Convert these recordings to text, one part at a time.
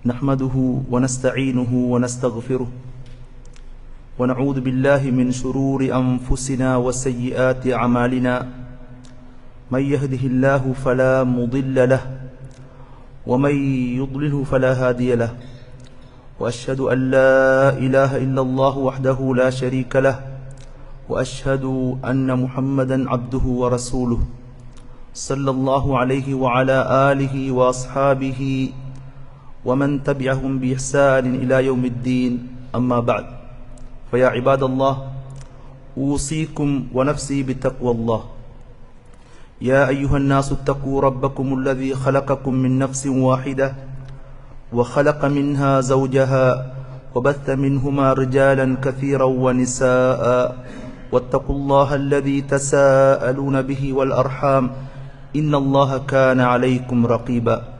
نحمده ونستعينه ونستغفره ونعوذ بالله من شرور أنفسنا وسيئات أعمالنا. من يهده الله فلا مضل له ومن يضلله فلا هادي له. وأشهد أن لا إله إلا الله وحده لا شريك له. وأشهد أن محمدا عبده ورسوله. صلى الله عليه وعلى آله وأصحابه ومن تبعهم بإحسان إلى يوم الدين. أما بعد فيا عباد الله أوصيكم ونفسي بتقوى الله. يا أيها الناس اتقوا ربكم الذي خلقكم من نفس واحدة وخلق منها زوجها وبث منهما رجالا كثيرا ونساء واتقوا الله الذي تساءلون به والأرحام. إن الله كان عليكم رقيبا.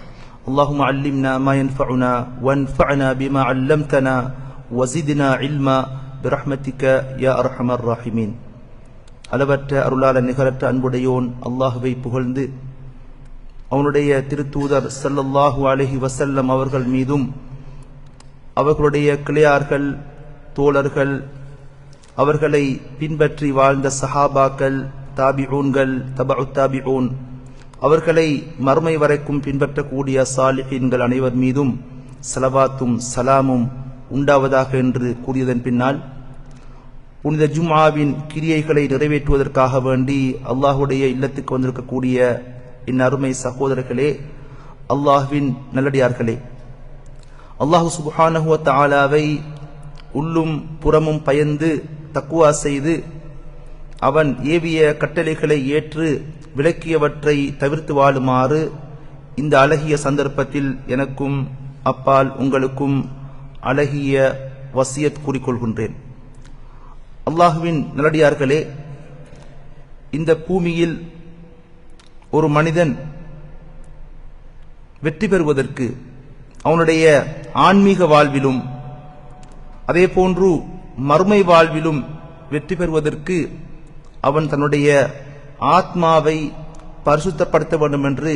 اللهم علمنا ما ينفعنا وانفعنا بما علمتنا وزدنا علما برحمتك يا أرحم الراحمين அளவற்ற அருளாள நிகரற்ற அன்புடையோன் அல்லாஹுவை புகழ்ந்து அவனுடைய திருத்தூதர் ஸல்லல்லாஹு அலைஹி வஸல்லம் அவர்கள் மீதும் அவர்களுடைய கிளையார்கள் தோழர்கள் அவர்களை பின்பற்றி வாழ்ந்த சஹாபாக்கள் தாபிஊன்கள் தபு தாபிஊன் அவர்களை மறுமை வரைக்கும் பின்பற்றக்கூடிய சாலிஹீன்கள் அனைவர் மீதும் சலவாத்தும் சலாமும் உண்டாவதாக என்று கூறியதன் பின்னால் புனித ஜும்ஆவின் கிரியைகளை நிறைவேற்றுவதற்காக வேண்டி அல்லாஹுடைய இல்லத்துக்கு வந்திருக்கக்கூடிய என் அருமை சகோதரர்களே அல்லாஹுவின் நல்லடியார்களே அல்லாஹு சுபஹானஹுவ தாலாவை உள்ளும் புறமும் பயந்து தக்குவா செய்து அவன் ஏவிய கட்டளைகளை ஏற்று விளக்கியவற்றை தவிர்த்து வாழுமாறு இந்த அழகிய சந்தர்ப்பத்தில் எனக்கும் அப்பால் உங்களுக்கும் அழகிய வசியத் கூறிக்கொள்கின்றேன். அல்லாஹுவின் நல்லடியார்களே இந்த பூமியில் ஒரு மனிதன் வெற்றி பெறுவதற்கு அவனுடைய ஆன்மீக வாழ்விலும் அதே போன்று மறுமை வாழ்விலும் வெற்றி பெறுவதற்கு அவன் தன்னுடைய ஆத்மாவை பரிசுத்தப்படுத்த வேண்டும் என்று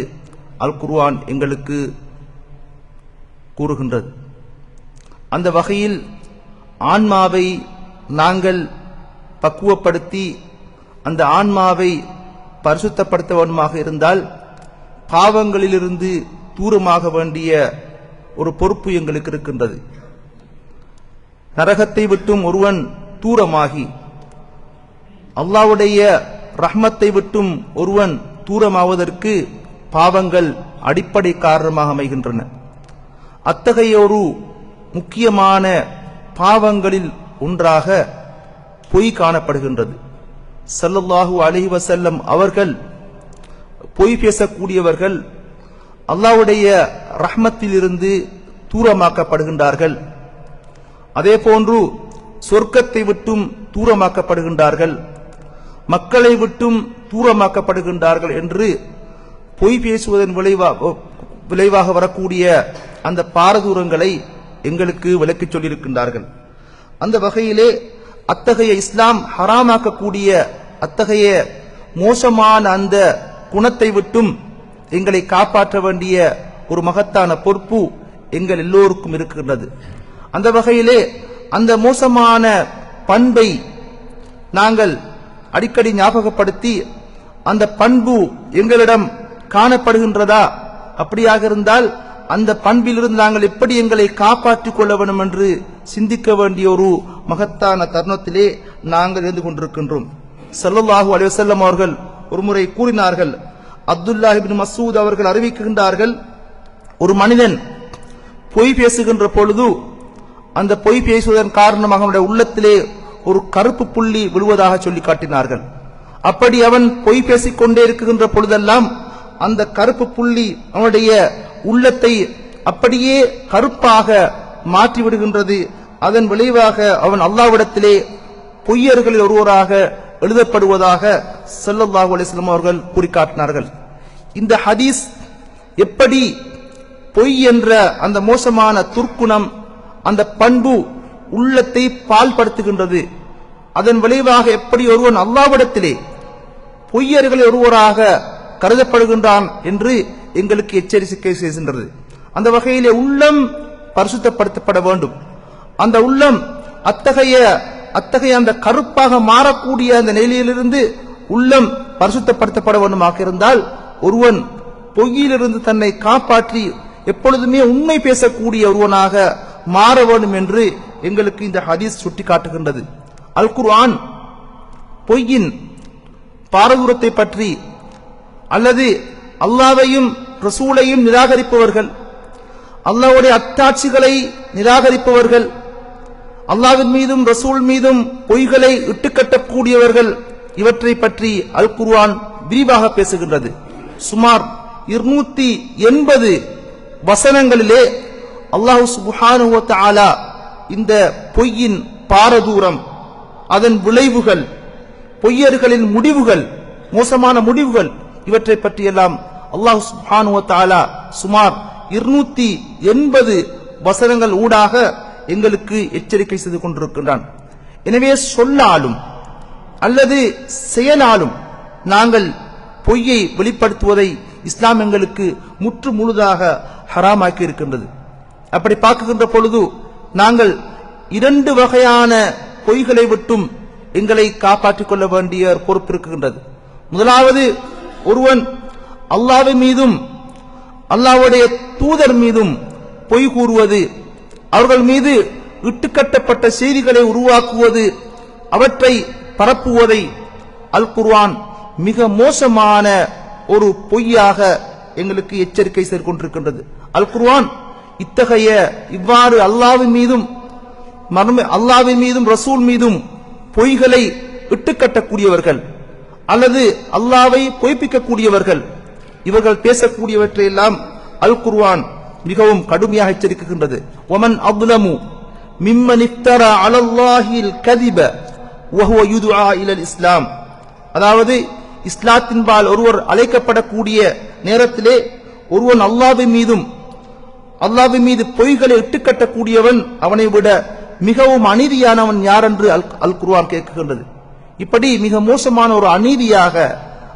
அல் குர்வான் எங்களுக்கு கூறுகின்றது. அந்த வகையில் ஆன்மாவை நாங்கள் பக்குவப்படுத்தி அந்த ஆன்மாவை பரிசுத்தப்படுத்த வேண்டுமாக இருந்தால் பாவங்களிலிருந்து தூரமாக வேண்டிய ஒரு பொறுப்பு எங்களுக்கு இருக்கின்றது. நரகத்தை விட்டும் ஒருவன் தூரமாகி அல்லாவுடைய ரஹ்மத்தை விட்டும் ஒருவன் தூரமாவதற்கு பாவங்கள் அடிப்படை காரணமாக அமைகின்றன. அத்தகைய ஒரு முக்கியமான பாவங்களில் ஒன்றாக பொய் காணப்படுகின்றது. சல்லல்லாஹூ அலஹி வசல்லம் அவர்கள் பொய் பேசக்கூடியவர்கள் அல்லாவுடைய ரஹ்மத்திலிருந்து தூரமாக்கப்படுகின்றார்கள். அதே போன்று சொர்க்கத்தை விட்டும் தூரமாக்கப்படுகின்றார்கள். மக்களை விட்டும் தூரமாக்கப்படுகின்றார்கள் என்று பொய் பேசுவதன் விளைவாக விளைவாக வரக்கூடிய அந்த பாரதூரங்களை எங்களுக்கு விளக்கிச் சொல்லியிருக்கின்றார்கள். அந்த வகையிலே அத்தகைய இஸ்லாம் ஹராமாக்கக்கூடிய அத்தகைய மோசமான அந்த குணத்தை விட்டும் எங்களை காப்பாற்ற வேண்டிய ஒரு மகத்தான பொறுப்பு எங்கள் எல்லோருக்கும் இருக்கின்றது. அந்த வகையிலே அந்த மோசமான பண்பை நாங்கள் அடிக்கடி ஞாபகப்படுத்தி அந்த பண்பு எங்களிடம் காணப்படுகின்றதா? அப்படியாக இருந்தால் அந்த பண்பிலிருந்து நாங்கள் எப்படி எங்களை காப்பாற்றிக் கொள்ள வேண்டும் என்று சிந்திக்க வேண்டிய ஒரு மகத்தான தருணத்திலே நாங்கள் இருந்து கொண்டிருக்கின்றோம். சல்லல்லாஹு அலிவசல்லம் அவர்கள் ஒருமுறை கூறினார்கள் அப்துல்லாஹிபின் மசூத் அவர்கள் அறிவிக்கின்றார்கள் ஒரு மனிதன் பொய் பேசுகின்ற பொழுது அந்த பொய் பேசுவதன் காரணமாக அவனுடைய உள்ளத்திலே ஒரு கருப்பு புள்ளி விழுவதாக சொல்லி காட்டினார்கள். அப்படி அவன் பொய் பேசிக் கொண்டே இருக்கின்ற பொழுதெல்லாம் அந்த கருப்பு புள்ளி அவனுடைய உள்ளத்தை அப்படியே கருப்பாக மாற்றி விடுகின்றது அதன் விளைவாக அவன் அல்லாவிடத்திலே பொய்யர்களில் ஒருவராக எழுதப்படுவதாக செல்லல்லாஹு அலிஸ்லாம் அவர்கள் குறிக்காட்டினார்கள் இந்த ஹதீஸ் எப்படி பொய் என்ற அந்த மோசமான துர்க்குணம் அந்த பண்பு உள்ளத்தை பால்படுத்துகின்றது. அதன் விளைவாக எப்படி ஒருவன் அல்லாவிடத்திலே பொய்யர்களில் ஒருவராக கருதப்படுகின்றான் என்று எங்களுக்கு எச்சரிக்கை செய்கின்றது. அந்த வகையிலே உள்ளம் பரிசுத்தப்படுத்தப்பட வேண்டும். அந்த உள்ளம் அத்தகைய அத்தகைய அந்த கருப்பாக மாறக்கூடிய அந்த நிலையிலிருந்து உள்ளம் பரிசுத்தப்படுத்தப்பட வேண்டுமாக இருந்தால் ஒருவன் பொய்யிலிருந்து தன்னை காப்பாற்றி எப்பொழுதுமே உண்மை பேசக்கூடிய ஒருவனாக மாற வேண்டும் என்று எங்களுக்கு இந்த ஹதீஸ் சுட்டிக்காட்டுகின்றது. அல் குர்ஆன் பொய்யின் பாரதூரத்தை பற்றி அல்லது அல்லாவையும் ரசூலையும் நிராகரிப்பவர்கள் அல்லாவுடைய அத்தாட்சிகளை நிராகரிப்பவர்கள் அல்லாவின் மீதும் ரசூல் மீதும் பொய்களை இட்டுக்கட்டக்கூடியவர்கள் இவற்றை பற்றி அல் குர்ஆன் விரிவாக பேசுகின்றது. சுமார் இருநூத்தி எண்பது வசனங்களிலே அல்லாஹு சுப்ஹானஹு ஆலா இந்த பொய்யின் பாரதூரம் அதன் விளைவுகள் பொய்யர்களின் முடிவுகள் மோசமான முடிவுகள் இவற்றை பற்றியெல்லாம் அல்லாஹ் சுப்ஹானஹு சுமார் இருநூத்தி எண்பது வசனங்கள் ஊடாக எங்களுக்கு எச்சரிக்கை செய்து கொண்டிருக்கின்றான். எனவே சொல்லாலும் அல்லது செயலாலும் நாங்கள் பொய்யை வெளிப்படுத்துவதை இஸ்லாம் எங்களுக்கு முற்று முழுதாக ஹராமாக்கி இருக்கின்றது அப்படி பார்க்குகின்ற பொழுது நாங்கள் இரண்டு வகையான பொய்களை விட்டும் எங்களை காப்பாற்றிக் கொள்ள வேண்டிய ஒரு பொறுப்பு இருக்கின்றது. முதலாவது ஒருவன் அல்லாஹ்வின் மீதும் அல்லாவுடைய தூதர் மீதும் பொய் கூறுவது அவர்கள் மீது இட்டுக்கட்டப்பட்ட செய்திகளை உருவாக்குவது அவற்றை பரப்புவதை அல் குர்வான் மிக மோசமான ஒரு பொய்யாக எங்களுக்கு எச்சரிக்கை செய்து கொண்டிருக்கின்றது. அல் குர்வான் இத்தகைய இவ்வாறு அல்லாவின் மீதும் மர்ம அல்லாவின் மீதும் ரசூல் மீதும் பொய்களை இட்டுக்கட்டக்கூடியவர்கள் அல்லது அல்லாவை பொய்ப்பிக்கக்கூடியவர்கள் இவர்கள் பேசக்கூடியவற்றையெல்லாம் அல் குர்வான் மிகவும் கடுமையாக எச்சரிக்கின்றது. ஒமன் அப்லமு மிம்மன் இஃப்தரா அலல்லாஹில் கதிப வஹுவ யுதுஆ இலல் இஸ்லாம் அதாவது இஸ்லாத்தின்பால் ஒருவர் அழைக்கப்படக்கூடிய நேரத்திலே ஒருவன் அல்லாவின் மீதும் அல்லாவின் மீது பொய்களை இட்டுக்கட்டக்கூடியவன் அவனை விட மிகவும் அநீதியானவன் யார் என்று அல் அல் குருவான் கேட்கின்றது இப்படி மிக மோசமான ஒரு அநீதியாக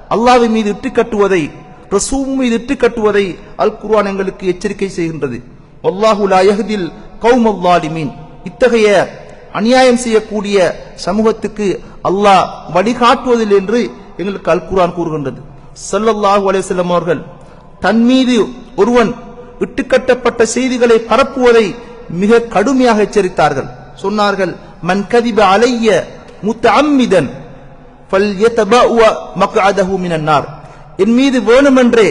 அல்லாவின் மீது இட்டுக்கட்டுவதை ரசூம் மீது இட்டுக்கட்டுவதை அல் குர்வான் எங்களுக்கு எச்சரிக்கை செய்கின்றது. வல்லாஹு லா யஹ்தில் கௌமல் இத்தகைய அநியாயம் செய்யக்கூடிய சமூகத்துக்கு அல்லாஹ் வழிகாட்டுவதில்லை என்று எங்களுக்கு அல் குரான் கூறுகின்றது சல்லல்லாஹு அலேசல்லம் அவர்கள் தன் மீது ஒருவன் இட்டுக்கட்டப்பட்ட செய்திகளை பரப்புவதை மிக கடுமையாக எச்சரித்தார்கள். சொன்னார்கள் மன் கதிப அலைய முத்த அம்மிதன் என் மீது வேணுமென்றே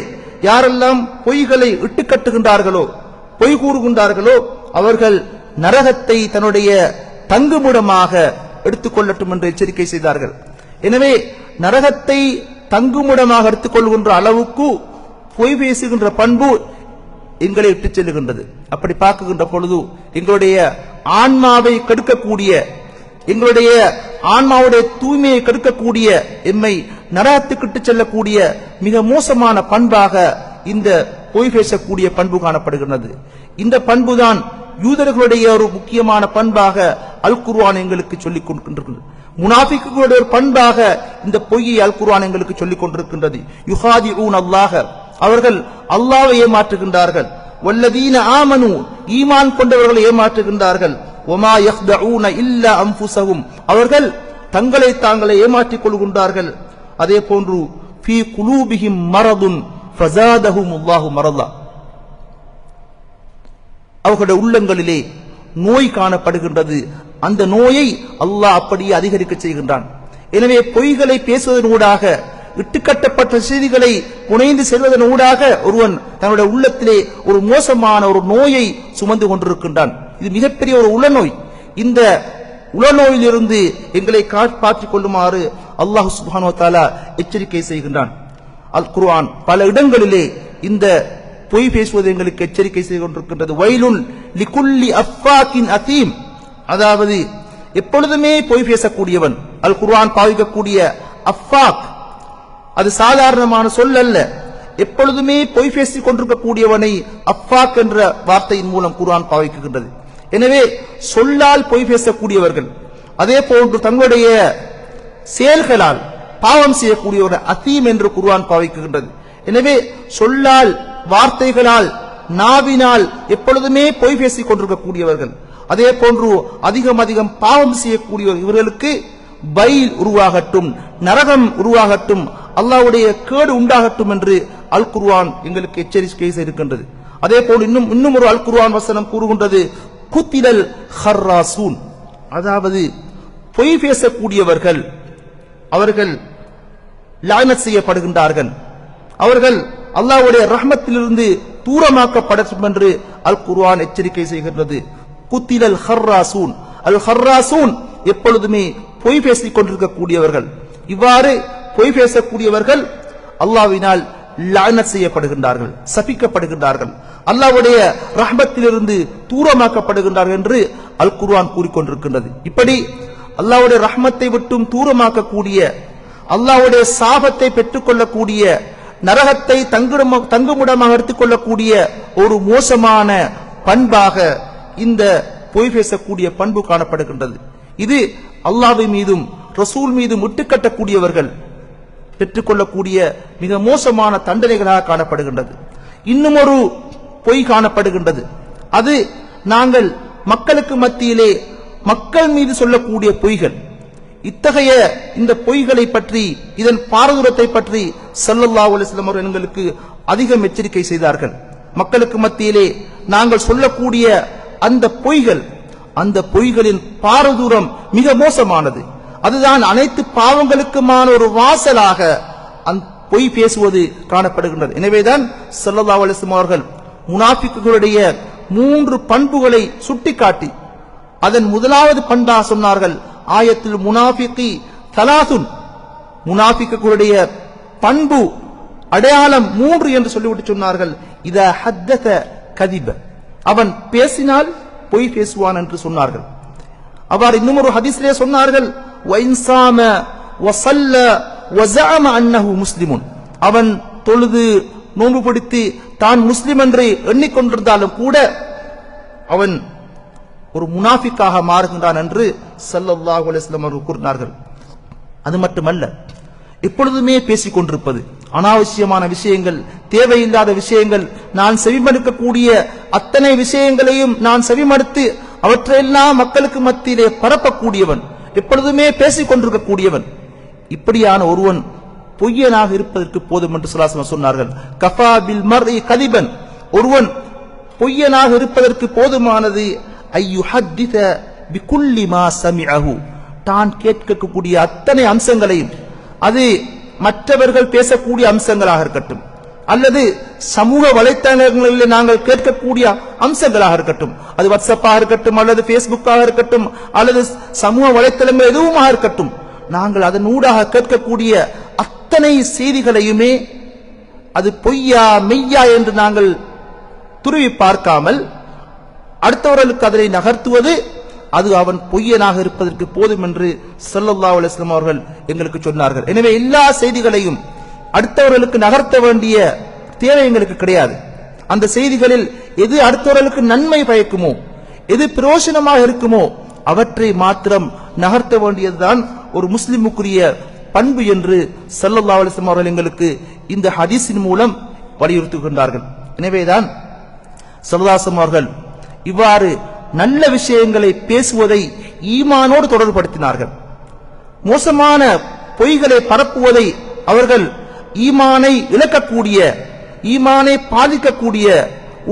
யாரெல்லாம் பொய்களை இட்டுக்கட்டுகின்றார்களோ பொய் கூறுகின்றார்களோ அவர்கள் நரகத்தை தன்னுடைய தங்குமிடமாக எடுத்துக்கொள்ளட்டும் என்று எச்சரிக்கை செய்தார்கள். எனவே நரகத்தை தங்குமிடமாக எடுத்துக்கொள்கின்ற அளவுக்கு பொய் பேசுகின்ற பண்பு எங்களை இட்டுச் செல்லுகின்றது. அப்படி பார்க்குகின்ற பொழுது எங்களுடைய ஆன்மாவை கெடுக்கக்கூடிய எங்களுடைய ஆன்மாவுடைய தூய்மையை கெடுக்கக்கூடிய எம்மை நரகத்துக்கிட்டு செல்லக்கூடிய மிக மோசமான பண்பாக இந்த பொய் பேசக்கூடிய பண்பு காணப்படுகின்றது. இந்த பண்புதான் யூதர்களுடைய ஒரு முக்கியமான பண்பாக அல் குர்வான் எங்களுக்கு சொல்லிக் கொண்டிருக்கின்றது. முனாஃபிக்குகளுடைய ஒரு பண்பாக இந்த பொய்யை அல் குர்வான் எங்களுக்கு சொல்லிக் கொண்டிருக்கின்றது. யுஹாதிஊன் அல்லாஹ அவர்கள் அல்லாவை ஏமாற்றுகின்றார்கள். வல்லதீன ஆமனு ஈமான் கொண்டவர்களை ஏமாற்றுகின்றார்கள். ஒமா யஹ்தஊன இல்லா அம்புசவும் அவர்கள் தங்களை தாங்களை ஏமாற்றிக் கொள்கின்றார்கள். அதே போன்று பி குலூபிஹிம் மரதுன் ஃபஸாதஹும் அல்லாஹு மரதா. அவர்களுடைய உள்ளங்களிலே நோய் காணப்படுகின்றது. அந்த நோயை அல்லாஹ் அப்படியே அதிகரிக்க செய்கின்றான். எனவே பொய்களை பேசுவதனூடாக இட்டுக்கட்டப்பட்ட செய்திகளை புனைந்து செல்வதன் ஊடாக ஒருவன் தன்னுடைய உள்ளத்திலே ஒரு மோசமான ஒரு நோயை சுமந்து கொண்டிருக்கின்றான். இது மிகப்பெரிய ஒரு உளநோய். இந்த உளநோயிலிருந்து எங்களை காப்பாற்றிக் கொள்ளுமாறு அல்லாஹ் சுப்ஹானஹு தாலா எச்சரிக்கை செய்கின்றான். அல் குர்ஆன் பல இடங்களிலே இந்த பொய் பேசுவது எங்களுக்கு எச்சரிக்கை செய்து கொண்டிருக்கின்றது. வயலுள் லிகுல்லி அஃபாக்கின் அத்தீம் அதாவது எப்பொழுதுமே பொய் பேசக்கூடியவன் அல் குர்ஆன் பாவிக்கக்கூடிய அஃபாக் அது சாதாரணமான சொல் அல்ல. எப்பொழுதுமே பொய் பேசிக் கொண்டிருக்கக்கூடியவனை அஃபாக் என்ற வார்த்தையின் மூலம் குரான் பாவிக்கின்றது எனவே சொல்லால் பொய் பேசக்கூடியவர்கள் அதே போன்று தங்களுடைய செயல்களால் பாவம் செய்யக்கூடியவர்கள் அத்தீம் என்று குருவான் பாவிக்கின்றது எனவே சொல்லால் வார்த்தைகளால் நாவினால் எப்பொழுதுமே பொய் பேசிக் கொண்டிருக்கக்கூடியவர்கள் அதே போன்று அதிகம் அதிகம் பாவம் செய்யக்கூடியவர் இவர்களுக்கு பயில் உருவாகட்டும் நரகம் உருவாகட்டும் அல்லாவுடைய கேடு உண்டாகட்டும் என்று அல் குர்வான் எங்களுக்கு எச்சரிக்கை செய்திருக்கின்றது. அதே போல் இன்னும் இன்னும் ஒரு அல் குருவான் வசனம் கூறுகின்றது குத்திடல் ஹர்ராசூன். அதாவது பொய் பேசக்கூடியவர்கள் அவர்கள் லானத் செய்யப்படுகின்றார்கள். அவர்கள் அல்லாஹ்வுடைய ரஹ்மத்திலிருந்து தூரமாக்கப்படும் என்று அல் குர்வான் எச்சரிக்கை செய்கின்றது. குத்திலல் ஹர்ராசூன். அல் ஹர்ராசூன் எப்பொழுதுமே பொய் பேசிக் கொண்டிருக்கக்கூடியவர்கள் இவ்வாறு பொய் பேசக்கூடியவர்கள் அல்லாஹ்வினால் லானத் செய்யப்படுகின்றார்கள் சபிக்கப்படுகின்றார்கள். அல்லாஹ்வுடைய ரஹ்மத்திலிருந்து தூரமாக்கப்படுகின்றார்கள் என்று அல் குர்வான் கூறிக்கொண்டிருக்கின்றது. இப்படி அல்லாவுடைய ரஹ்மத்தை விட்டும் தூரமாக்கக்கூடிய அல்லாவுடைய சாபத்தை பெற்றுக்கொள்ளக்கூடிய நரகத்தை தங்கிடம் தங்குமிடமாக எடுத்துக்கொள்ளக்கூடிய ஒரு மோசமான பண்பாக இந்த பொய் பேசக்கூடிய பண்பு காணப்படுகின்றது. இது அல்லாஹ்வை மீதும் ரசூல் மீதும் இட்டுக்கட்டக்கூடியவர்கள் பெற்றுக்கொள்ளக்கூடிய மிக மோசமான தண்டனைகளாக காணப்படுகின்றது. இன்னும் ஒரு பொய் காணப்படுகின்றது. அது நாங்கள் மக்களுக்கு மத்தியிலே மக்கள் மீது சொல்லக்கூடிய பொய்கள். இத்தகைய இந்த பொய்களை பற்றி இதன் பாரதூரத்தை பற்றி சல்லல்லா அலைஹி அவர்கள் எங்களுக்கு அதிகம் எச்சரிக்கை செய்தார்கள். மக்களுக்கு மத்தியிலே நாங்கள் சொல்லக்கூடிய அந்த பொய்கள் அந்த பொய்களின் பாரதூரம் மிக மோசமானது. அதுதான் அனைத்து பாவங்களுக்குமான ஒரு வாசலாக அந் பொய் பேசுவது காணப்படுகின்றது. எனவேதான் ஸல்லல்லாஹு அலைஹி அவர்கள் முனாஃபிக்குகளுடைய மூன்று பண்புகளை சுட்டிக்காட்டி அதன் முதலாவது பண்பாக சொன்னார்கள் ஆயத்தில் முனாஃபிகி தலாசுன் முனாஃபிக்குகளுடைய பண்பு அடையாளம் மூன்று என்று சொல்லிவிட்டு சொன்னார்கள் இத ஹத்தத கதிப. அவன் பேசினால் பொய் பேசுவான் என்று சொன்னார்கள். அவர் இன்னும் ஒரு ஹதீஸ்லே சொன்னார்கள் வைன்சாம ஒசல்ல ஒசாம அன்னஹு முஸ்லிமுன் அவன் தொழுது நோன்பு பிடித்து தான் முஸ்லிம் என்று எண்ணிக்கொண்டிருந்தாலும் கூட அவன் ஒரு முனாஃபிக்காக மாறுகின்றான் என்று ஸல்லல்லாஹு அலிஸ்லாம் அவர்கள் கூறினார்கள். அது மட்டுமல்ல எப்பொழுதுமே பேசிக் கொண்டிருப்பது அனாவசியமான விஷயங்கள் தேவையில்லாத விஷயங்கள் நான் செவிமடுக்கக்கூடிய அத்தனை விஷயங்களையும் நான் செவிமடுத்து அவற்றையெல்லாம் மக்களுக்கு மத்தியிலே பரப்பக்கூடியவன். எப்பொழுதுமே பேசிக் கொண்டிருக்கக்கூடியவன். இப்படியான ஒருவன் பொய்யனாக இருப்பதற்கு போதும் என்று சுலாசனம் சொன்னார்கள். கஃபா பில் மர்இ கதிபன். ஒருவன் பொய்யனாக இருப்பதற்கு போதுமானது ஐயுஹத்தித பிகுல்லி மா சமிஅஹு. தான் கேட்கக்கூடிய அத்தனை அம்சங்களையும் அது மற்றவர்கள் பேசக்கூடிய அம்சங்களாக இருக்கட்டும். அல்லது சமூக வலைத்தளங்களில் நாங்கள் கேட்கக்கூடிய அம்சங்களாக இருக்கட்டும். அது வாட்ஸ்அப்பாக இருக்கட்டும் அல்லது பேஸ்புக்காக இருக்கட்டும் அல்லது சமூக வலைத்தளங்கள் எதுவுமாக இருக்கட்டும். நாங்கள் அதன் ஊடாக கேட்கக்கூடிய அத்தனை செய்திகளையுமே அது பொய்யா மெய்யா என்று நாங்கள் துருவி பார்க்காமல் அடுத்தவர்களுக்கு அதனை நகர்த்துவது அது அவன் பொய்யனாக இருப்பதற்கு போதும் என்று ஸல்லல்லாஹு அலுவலாம் அவர்கள் எங்களுக்கு சொன்னார்கள். எனவே எல்லா செய்திகளையும் அடுத்தவர்களுக்கு நகர்த்த வேண்டிய தேவை எங்களுக்கு கிடையாது. அந்த செய்திகளில் எது அடுத்தவர்களுக்கு நன்மை பயக்குமோ எது பிரயோசனமாக இருக்குமோ அவற்றை மாத்திரம் நகர்த்த வேண்டியதுதான் ஒரு முஸ்லிமுக்குரிய பண்பு என்று சல்லல்லா அலிஸ்லாம் அவர்கள் எங்களுக்கு இந்த ஹதீஸின் மூலம் வலியுறுத்துகின்றார்கள். எனவேதான் சல்லாசம் அவர்கள் இவ்வாறு நல்ல விஷயங்களை பேசுவதை ஈமானோடு தொடர்புபடுத்தினார்கள். மோசமான பொய்களை பரப்புவதை அவர்கள் ஈமானை இழக்கக்கூடிய ஈமானை பாதிக்கக்கூடிய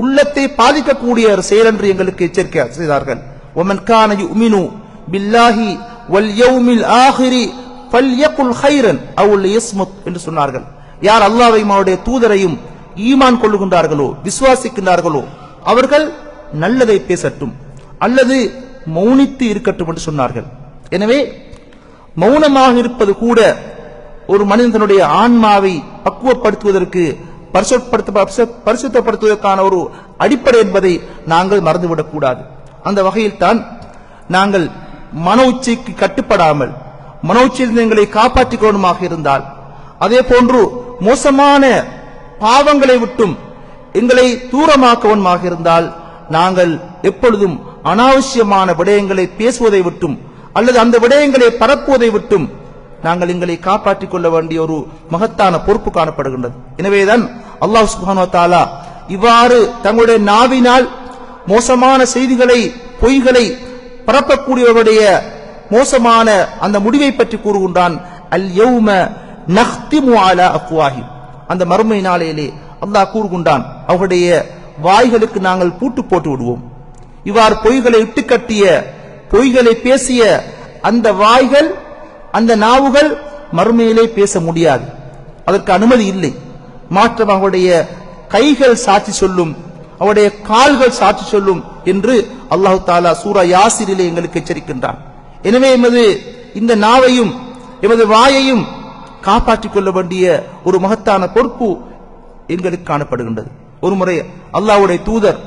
உள்ளத்தை பாதிக்கக்கூடிய ஒரு செயல் என்று எங்களுக்கு எச்சரிக்கை செய்தார்கள். ஒமன் கான யுமினு பில்லாஹி வல் யௌமில் ஆஹிரி ஃபல்யகுல் ஹைரன் அவுல் யஸ்முத் என்று சொன்னார்கள். யார் அல்லாஹ்வையும் அவருடைய தூதரையும் ஈமான் கொள்ளுகின்றார்களோ விசுவாசிக்கின்றார்களோ அவர்கள் நல்லதை பேசட்டும் அல்லது மௌனித்து இருக்கட்டும் என்று சொன்னார்கள். எனவே மௌனமாக இருப்பது கூட ஒரு மனிதனுடைய ஆன்மாவை பக்குவப்படுத்துவதற்கு பரிசுத்தப்படுத்த பரிசு- பரிசுத்தப்படுத்துவதற்கான ஒரு அடிப்படை என்பதை நாங்கள் மறந்துவிடக் கூடாது. அந்த வகையில் தான் நாங்கள் மன உச்சிக்கு கட்டுப்படாமல் மன உச்சியிலிருந்து எங்களை காப்பாற்றிக் கொள்ளுமாக இருந்தால் அதே போன்று மோசமான பாவங்களை விட்டும் எங்களை தூரமாக்கவனுமாக இருந்தால் நாங்கள் எப்பொழுதும் அனாவசியமான விடயங்களை பேசுவதை விட்டும் அல்லது அந்த விடயங்களை பரப்புவதை விட்டும் நாங்கள் எங்களை காப்பாற்றிக் கொள்ள வேண்டிய ஒரு மகத்தான பொறுப்பு காணப்படுகின்றது. எனவேதான் அல்லாஹ் சுப்ஹானஹு இவ்வாறு தங்களுடைய நாவினால் மோசமான செய்திகளை பொய்களை பரப்பக்கூடியவருடைய மோசமான அந்த முடிவை பற்றி கூறுகின்றான் அல் யௌம நஹ்திமு அலா அந்த மறுமை நாளையிலே அல்லாஹ் கூறுகின்றான் அவர்களுடைய வாய்களுக்கு நாங்கள் பூட்டு போட்டு விடுவோம். இவ்வாறு பொய்களை இட்டுக்கட்டிய பொய்களை பேசிய அந்த வாய்கள் அந்த நாவுகள் மறுமையிலே பேச முடியாது. அதற்கு அனுமதி இல்லை. மாற்றம் அவருடைய கைகள் சாட்சி சொல்லும் அவருடைய கால்கள் சாட்சி சொல்லும் என்று அல்லாஹு தாலா சூரா யாசிரிலே எங்களுக்கு எச்சரிக்கின்றான். எனவே எமது இந்த நாவையும் எமது வாயையும் காப்பாற்றிக் கொள்ள வேண்டிய ஒரு மகத்தான பொறுப்பு எங்களுக்கு காணப்படுகின்றது. ஒரு முறை அல்லாஹ்வுடைய தூதர்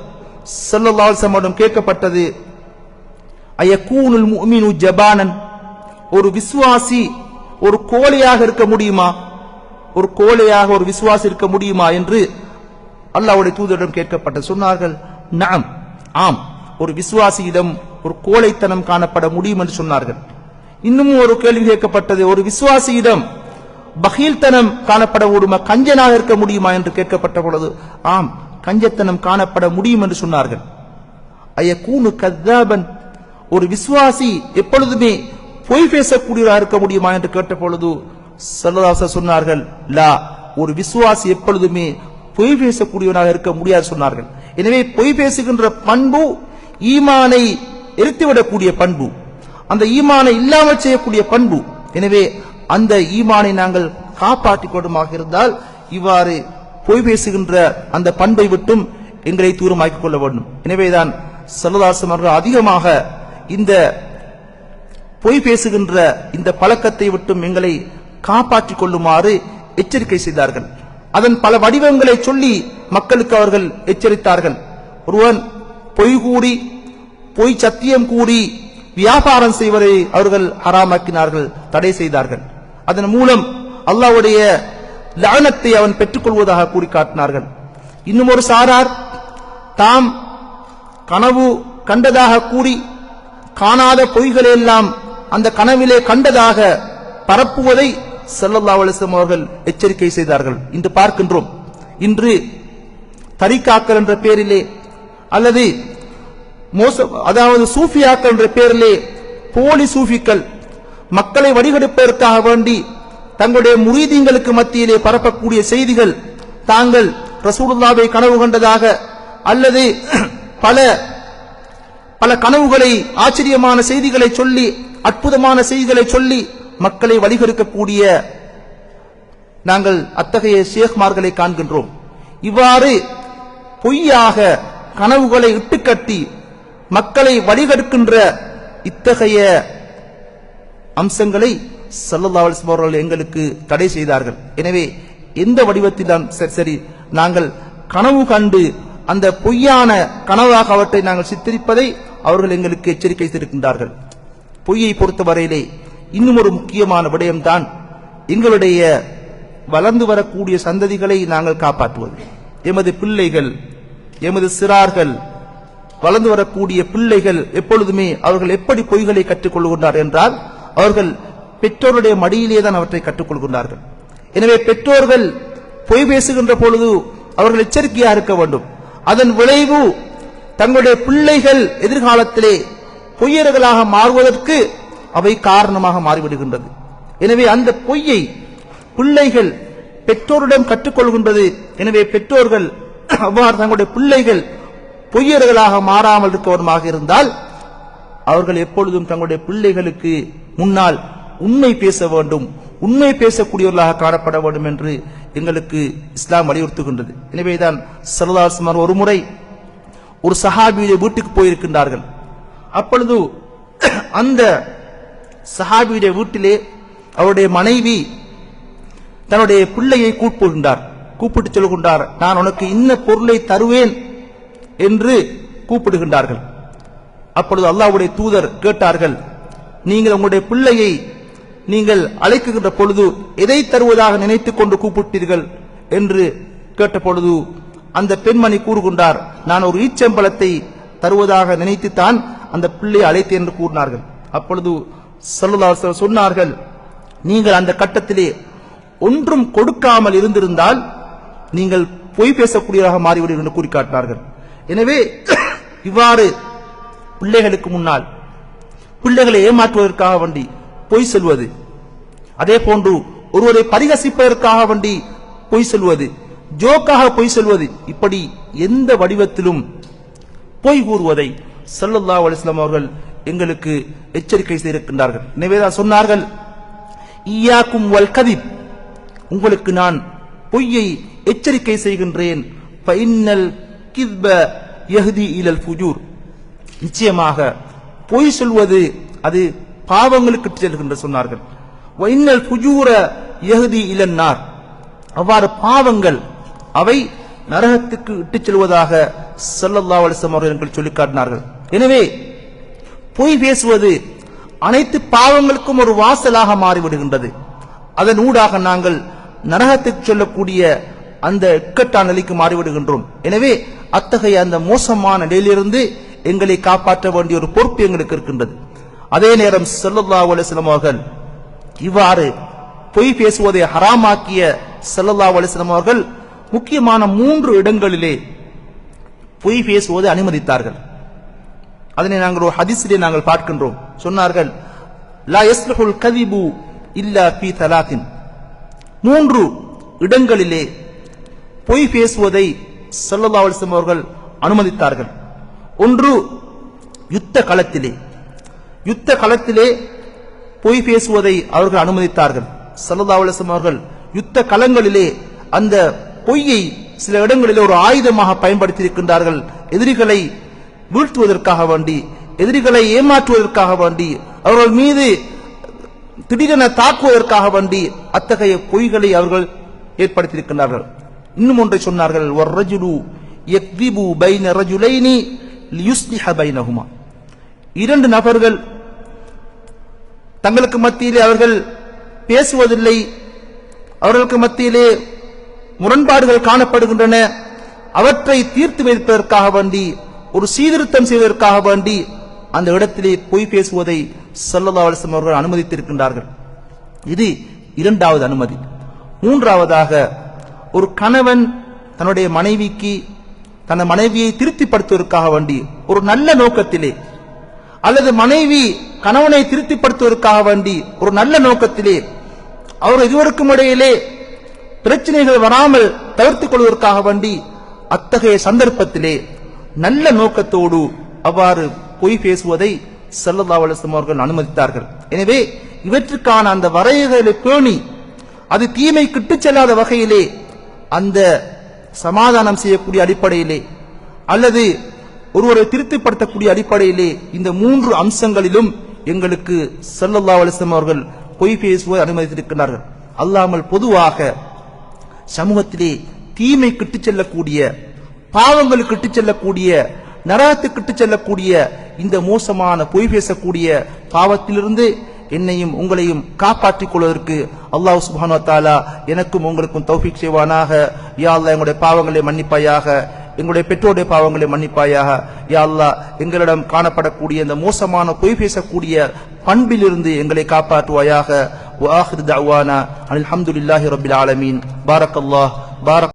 ஸல்லல்லாஹு அலைஹி கேட்கப்பட்டது ஐயக்கூனுல் முஃமினு ஜபானன்? ஒரு விசுவாசி ஒரு கோழையாக இருக்க முடியுமா? ஒரு கோழையாக ஒரு விசுவாசி இருக்க முடியுமா என்று அல்லாவுடைய தூதரிடம் கேட்கப்பட்ட சொன்னார்கள் நாம் ஆம் ஒரு விசுவாசியிடம் ஒரு கோழைத்தனம் காணப்பட முடியும் என்று சொன்னார்கள். இன்னமும் ஒரு கேள்வி கேட்கப்பட்டது ஒரு விசுவாசியிடம் பகீல்தனம் காணப்பட முடியுமா கஞ்சனாக இருக்க முடியுமா? என்று கேட்கப்பட்ட பொழுது ஆம் கஞ்சத்தனம் காணப்பட முடியும் என்று சொன்னார்கள். கூனு கத்தாபன்? ஒரு விசுவாசி எப்பொழுதுமே பொய் பேசக்கூடியவராக இருக்க முடியுமா என்று கேட்ட பொழுது சல்லதாச சொன்னார்கள் லா. ஒரு விசுவாசி எப்பொழுதுமே பொய் பேசக்கூடியவனாக இருக்க முடியாது சொன்னார்கள். எனவே பொய் பேசுகின்ற பண்பு ஈமானை எரித்துவிடக்கூடிய பண்பு அந்த ஈமானை இல்லாமல் செய்யக்கூடிய பண்பு. எனவே அந்த ஈமானை நாங்கள் காப்பாற்றிக் கொள்ளுமாக இருந்தால் இவ்வாறு பொய் பேசுகின்ற அந்த பண்பை விட்டும் எங்களை தூரமாக்கிக் கொள்ள வேண்டும். எனவேதான் செல்லதாசம் அவர்கள் அதிகமாக இந்த பொய் பேசுகின்ற இந்த பழக்கத்தை விட்டும் எங்களை காப்பாற்றிக் கொள்ளுமாறு எச்சரிக்கை செய்தார்கள். அதன் பல வடிவங்களை சொல்லி மக்களுக்கு அவர்கள் எச்சரித்தார்கள். ஒருவன் பொய் கூறி பொய் சத்தியம் கூறி வியாபாரம் செய்வதை அவர்கள் ஹராமாக்கினார்கள் தடை செய்தார்கள். அதன் மூலம் அல்லாவுடைய லானத்தை அவன் பெற்றுக்கொள்வதாக கூறி காட்டினார்கள் இன்னும் ஒரு சாரார் தாம் கனவு கண்டதாக கூறி காணாத பொய்களை எல்லாம் அந்த கனவிலே கண்டதாக பரப்புவதை செல்லல்லா அலைஹி அவர்கள் எச்சரிக்கை செய்தார்கள். இன்று பார்க்கின்றோம். இன்று தரிகாக்கள் என்ற பெயரிலே அல்லது மோச அதாவது சூஃபியாக்கள் என்ற பெயரிலே போலி சூஃபிக்கள் மக்களை வடிகெடுப்பதற்காக வேண்டி தங்களுடைய முரீதிங்களுக்கு மத்தியிலே பரப்பக்கூடிய செய்திகள் தாங்கள் ரசூலுல்லாவை கனவு கண்டதாக அல்லது பல பல கனவுகளை ஆச்சரியமான செய்திகளை சொல்லி அற்புதமான செய்திகளை சொல்லி மக்களை வழிகெடுக்கக்கூடிய நாங்கள் அத்தகைய ஷேக்மார்களை காண்கின்றோம். இவ்வாறு பொய்யாக கனவுகளை இட்டுக்கட்டி மக்களை வழிகெடுக்கின்ற இத்தகைய அம்சங்களை சல்லல்லாஹு அவர்கள் எங்களுக்கு தடை செய்தார்கள். எனவே எந்த வடிவத்திலும் சரி சரி நாங்கள் கனவு கண்டு அந்த பொய்யான கனவாக அவற்றை நாங்கள் சித்தரிப்பதை அவர்கள் எங்களுக்கு எச்சரிக்கை செய்திருக்கின்றார்கள். பொய்யை பொறுத்தவரையிலே இன்னும் ஒரு முக்கியமான விடயம்தான் எங்களுடைய வளர்ந்து வரக்கூடிய சந்ததிகளை நாங்கள் காப்பாற்றுவது. எமது பிள்ளைகள் எமது சிறார்கள் வளர்ந்து வரக்கூடிய பிள்ளைகள் எப்பொழுதுமே அவர்கள் எப்படி பொய்களை கற்றுக்கொள்கின்றார் என்றால் அவர்கள் பெற்றோருடைய மடியிலே தான் அவற்றை கற்றுக்கொள்கின்றார்கள். எனவே பெற்றோர்கள் பொய் பேசுகின்ற பொழுது அவர்கள் எச்சரிக்கையாக இருக்க வேண்டும். அதன் விளைவு தங்களுடைய பிள்ளைகள் எதிர்காலத்திலே பொய்யர்களாக மாறுவதற்கு அவை காரணமாக மாறிவிடுகின்றது. எனவே அந்த பொய்யை பிள்ளைகள் பெற்றோரிடம் கற்றுக்கொள்கின்றது. எனவே பெற்றோர்கள் அவ்வாறு தங்களுடைய பிள்ளைகள் பொய்யர்களாக மாறாமல் இருக்கவருமாக இருந்தால் அவர்கள் எப்பொழுதும் தங்களுடைய பிள்ளைகளுக்கு முன்னால் உண்மை பேச வேண்டும் உண்மை பேசக்கூடியவர்களாக காணப்பட வேண்டும் என்று எங்களுக்கு இஸ்லாம் வலியுறுத்துகின்றது. எனவேதான் சரதாசுமார் ஒரு முறை ஒரு சஹாபியுடைய வீட்டுக்கு போயிருக்கின்றார்கள். அப்பொழுது அந்த சஹாபியுடைய வீட்டிலே அவருடைய மனைவி தன்னுடைய பிள்ளையை கூப்பிடுகின்றார். கூப்பிட்டு சொல்கின்றார் நான் உனக்கு இன்ன பொருளை தருவேன் என்று கூப்பிடுகின்றார்கள். அப்பொழுது அல்லாவுடைய தூதர் கேட்டார்கள் நீங்கள் உங்களுடைய பிள்ளையை நீங்கள் அழைக்குகின்ற பொழுது எதை தருவதாக நினைத்துக் கொண்டு கூப்பிட்டீர்கள்? என்று கேட்ட பொழுது அந்த பெண்மணி கூறுகின்றார் நான் ஒரு ஈச்சம்பளத்தை தருவதாக நினைத்துத்தான் அந்த பிள்ளையை அழைத்தேன் என்று கூறினார்கள். அப்பொழுது ஸல்லல்லாஹு சொன்னார்கள் நீங்கள் அந்த கட்டத்திலே ஒன்றும் கொடுக்காமல் இருந்திருந்தால் நீங்கள் பொய் பேசக்கூடியவராக மாறிவிடும் என்று கூறி காட்டினார்கள் எனவே இவ்வாறு பிள்ளைகளுக்கு முன்னால் பிள்ளைகளை ஏமாற்றுவதற்காக வண்டி பொய் சொல்வது அதே போன்று ஒருவரை பரிகசிப்பதற்காக வண்டி பொய் சொல்வது ஜோக்காக பொய் சொல்வது இப்படி எந்த வடிவத்திலும் பொய் கூறுவதை ஸல்லல்லாஹு அலிஸ்லாம் அவர்கள் எங்களுக்கு எச்சரிக்கை செய்திருக்கின்றார்கள். எனவேதான் சொன்னார்கள் ஈயாக்கும் வல் கதிப். உங்களுக்கு நான் பொய்யை எச்சரிக்கை செய்கின்றேன். பைன்னல் கித்ப யஹ்தி இலல் ஃபுஜூர். நிச்சயமாக பொய் சொல்வது அது பாவங்களுக்கு செல்கின்ற சொன்னார்கள். வைன்னல் ஃபுஜூர யஹ்தி இலன்னார் அவ்வாறு பாவங்கள் அவை நரகத்துக்கு இட்டுச் செல்வதாக செல்லல்லா அலிஸ்லாம் அவர்கள் எங்கள் சொல்லிக் காட்டினார்கள். எனவே பொய் பேசுவது அனைத்து பாவங்களுக்கும் ஒரு வாசலாக மாறிவிடுகின்றது. அதன் ஊடாக நாங்கள் நரகத்துக்கு சொல்லக்கூடிய அந்த இக்கட்டான நிலைக்கு மாறிவிடுகின்றோம். எனவே அத்தகைய அந்த மோசமான நிலையிலிருந்து எங்களை காப்பாற்ற வேண்டிய ஒரு பொறுப்பு எங்களுக்கு இருக்கின்றது. அதே நேரம் செல்லல்லா அலைஹி அவர்கள் இவ்வாறு பொய் பேசுவதை ஹராமாக்கிய செல்லல்லா அலைஹி அவர்கள் முக்கியமான மூன்று இடங்களிலே பொய் பேசுவதை அனுமதித்தார்கள். அதனை நாங்கள் ஒரு ஹதிசிலே நாங்கள் பார்க்கின்றோம். சொன்னார்கள் லா யஸ்லுஹுல் கதிபு இல்லா பி தலாத்தின். மூன்று இடங்களிலே பொய் பேசுவதை ஸல்லல்லாஹு அவர்கள் அனுமதித்தார்கள். ஒன்று யுத்த களத்திலே. யுத்த களத்திலே பொய் பேசுவதை அவர்கள் அனுமதித்தார்கள். ஸல்லல்லாஹு அவர்கள் யுத்த களங்களிலே அந்த பொய்யை சில இடங்களிலே ஒரு ஆயுதமாக பயன்படுத்தி இருக்கின்றார்கள் எதிரிகளை வீழ்த்துவதற்காக வேண்டி எதிரிகளை ஏமாற்றுவதற்காக வேண்டி அவர்கள் மீது திடீரென தாக்குவதற்காக வேண்டி அத்தகைய பொய்களை அவர்கள் ஏற்படுத்தியிருக்கின்றார்கள். இன்னும் ஒன்றை சொன்னார்கள் வர்ரஜுலு யக்திபு பைன ரஜுலைனி லியுஸ்லிஹ பைனஹுமா. இரண்டு நபர்கள் தங்களுக்கு மத்தியிலே அவர்கள் பேசுவதில்லை அவர்களுக்கு மத்தியிலே முரண்பாடுகள் காணப்படுகின்றன. அவற்றை தீர்த்து வைப்பதற்காக வேண்டி ஒரு சீர்திருத்தம் செய்வதற்காக வேண்டி அந்த இடத்திலே பொய் பேசுவதை ஸல்லல்லாஹு அவர்கள் அனுமதித்திருக்கின்றார்கள். இது இரண்டாவது அனுமதி. மூன்றாவதாக ஒரு கணவன் தன்னுடைய மனைவிக்கு தன் மனைவியை திருப்திப்படுத்துவதற்காக வேண்டி ஒரு நல்ல நோக்கத்திலே அல்லது மனைவி கணவனை திருப்திப்படுத்துவதற்காக வேண்டி ஒரு நல்ல நோக்கத்திலே அவர் இருவருக்கும் இடையிலே பிரச்சனைகள் வராமல் தவிர்த்துக் கொள்வதற்காக வேண்டி அத்தகைய சந்தர்ப்பத்திலே நல்ல நோக்கத்தோடு அவ்வாறு பொய் பேசுவதை ஸல்லல்லாஹு அவர்கள் அனுமதித்தார்கள். எனவே இவற்றுக்கான அந்த வரையறைகளை பேணி அது தீமை கிட்டுச் செல்லாத வகையிலே அந்த சமாதானம் செய்யக்கூடிய அடிப்படையிலே அல்லது ஒருவரை திருப்திப்படுத்தக்கூடிய அடிப்படையிலே இந்த மூன்று அம்சங்களிலும் எங்களுக்கு ஸல்லல்லாஹு அலைஹி அவர்கள் பொய் பேசுவதை அனுமதித்திருக்கிறார்கள் அல்லாமல் பொதுவாக சமூகத்திலே தீமை கிட்டு செல்லக்கூடிய பாவங்களுக்கு இட்டு செல்லக்கூடிய நரகத்துக்கு இட்டு செல்லக்கூடிய இந்த மோசமான பொய் பேசக்கூடிய பாவத்திலிருந்து என்னையும் உங்களையும் காப்பாற்றிக் கொள்வதற்கு அல்லாஹ் சுபானு தாலா எனக்கும் உங்களுக்கும் தௌஃபிக் செய்வானாக. யா அல்லா எங்களுடைய பாவங்களை மன்னிப்பாயாக. எங்களுடைய பெற்றோருடைய பாவங்களை மன்னிப்பாயாக. யா அல்லா எங்களிடம் காணப்படக்கூடிய இந்த மோசமான பொய் பேசக்கூடிய பண்பிலிருந்து எங்களை காப்பாற்றுவாயாக. வாஹிர் தவானா அலமதுல்லாஹி ரபில் ஆலமீன். பாரக் அல்லாஹ் பாரக்